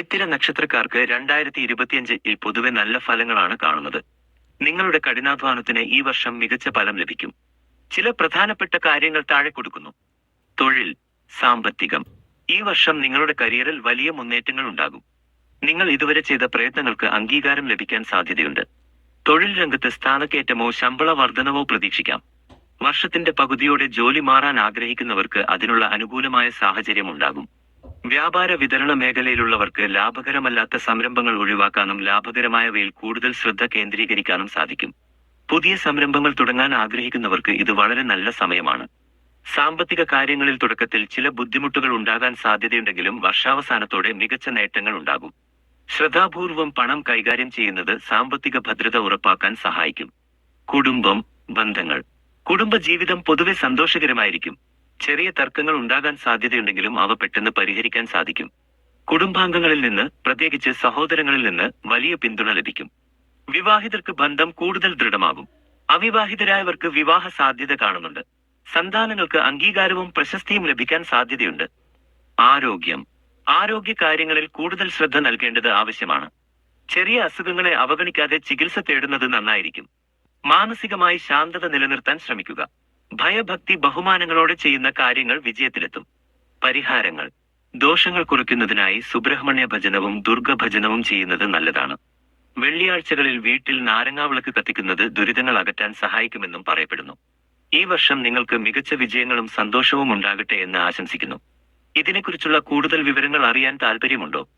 ചിത്തിര നക്ഷത്രക്കാർക്ക് രണ്ടായിരത്തി ഇരുപത്തിയഞ്ചിൽ പൊതുവെ നല്ല ഫലങ്ങളാണ് കാണുന്നത്. നിങ്ങളുടെ കഠിനാധ്വാനത്തിന് ഈ വർഷം മികച്ച ഫലം ലഭിക്കും. ചില പ്രധാനപ്പെട്ട കാര്യങ്ങൾ താഴെ കൊടുക്കുന്നു. തൊഴിൽ സാമ്പത്തികം. ഈ വർഷം നിങ്ങളുടെ കരിയറിൽ വലിയ മുന്നേറ്റങ്ങൾ ഉണ്ടാകും. നിങ്ങൾ ഇതുവരെ ചെയ്ത പ്രയത്നങ്ങൾക്ക് അംഗീകാരം ലഭിക്കാൻ സാധ്യതയുണ്ട്. തൊഴിൽ രംഗത്ത് സ്ഥാനക്കയറ്റമോ ശമ്പള വർധനവോ പ്രതീക്ഷിക്കാം. വർഷത്തിന്റെ പകുതിയോടെ ജോലി മാറാൻ ആഗ്രഹിക്കുന്നവർക്ക് അതിനുള്ള അനുകൂലമായ സാഹചര്യം ഉണ്ടാകും. വ്യാപാര വിതരണ മേഖലയിലുള്ളവർക്ക് ലാഭകരമല്ലാത്ത സംരംഭങ്ങൾ ഒഴിവാക്കാനും ലാഭകരമായവയിൽ കൂടുതൽ ശ്രദ്ധ കേന്ദ്രീകരിക്കാനും സാധിക്കും. പുതിയ സംരംഭങ്ങൾ തുടങ്ങാൻ ആഗ്രഹിക്കുന്നവർക്ക് ഇത് വളരെ നല്ല സമയമാണ്. സാമ്പത്തിക കാര്യങ്ങളിൽ തുടക്കത്തിൽ ചില ബുദ്ധിമുട്ടുകൾ ഉണ്ടാകാൻ സാധ്യതയുണ്ടെങ്കിലും വർഷാവസാനത്തോടെ മികച്ച നേട്ടങ്ങൾ ഉണ്ടാകും. ശ്രദ്ധാപൂർവം പണം കൈകാര്യം ചെയ്യുന്നത് സാമ്പത്തിക ഭദ്രത ഉറപ്പാക്കാൻ സഹായിക്കും. കുടുംബം ബന്ധങ്ങൾ. കുടുംബ ജീവിതം പൊതുവെ സന്തോഷകരമായിരിക്കും. ചെറിയ തർക്കങ്ങൾ ഉണ്ടാകാൻ സാധ്യതയുണ്ടെങ്കിലും അവ പെട്ടെന്ന് പരിഹരിക്കാൻ സാധിക്കും. കുടുംബാംഗങ്ങളിൽ നിന്ന് പ്രത്യേകിച്ച് സഹോദരങ്ങളിൽ നിന്ന് വലിയ പിന്തുണ ലഭിക്കും. വിവാഹിതർക്ക് ബന്ധം കൂടുതൽ ദൃഢമാകും. അവിവാഹിതരായവർക്ക് വിവാഹ സാധ്യത കാണുന്നുണ്ട്. സന്താനങ്ങൾക്ക് അംഗീകാരവും പ്രശസ്തിയും ലഭിക്കാൻ സാധ്യതയുണ്ട്. ആരോഗ്യം. ആരോഗ്യ കാര്യങ്ങളിൽ കൂടുതൽ ശ്രദ്ധ നൽകേണ്ടത് ആവശ്യമാണ്. ചെറിയ അസുഖങ്ങളെ അവഗണിക്കാതെ ചികിത്സ തേടുന്നത് നന്നായിരിക്കും. മാനസികമായി ശാന്തത നിലനിർത്താൻ ശ്രമിക്കുക. ഭയഭക്തി ബഹുമാനങ്ങളോടെ ചെയ്യുന്ന കാര്യങ്ങൾ വിജയത്തിലെത്തും. പരിഹാരങ്ങൾ. ദോഷങ്ങൾ കുറയ്ക്കുന്നതിനായി സുബ്രഹ്മണ്യ ഭജനവും ദുർഗ ഭജനവും ചെയ്യുന്നത് നല്ലതാണ്. വെള്ളിയാഴ്ചകളിൽ വീട്ടിൽ നാരങ്ങാവിളക്ക് കത്തിക്കുന്നത് ദുരിതങ്ങൾ അകറ്റാൻ സഹായിക്കുമെന്നും പറയപ്പെടുന്നു. ഈ വർഷം നിങ്ങൾക്ക് മികച്ച വിജയങ്ങളും സന്തോഷവും ഉണ്ടാകട്ടെ എന്ന് ആശംസിക്കുന്നു. ഇതിനെക്കുറിച്ചുള്ള കൂടുതൽ വിവരങ്ങൾ അറിയാൻ താല്പര്യമുണ്ടോ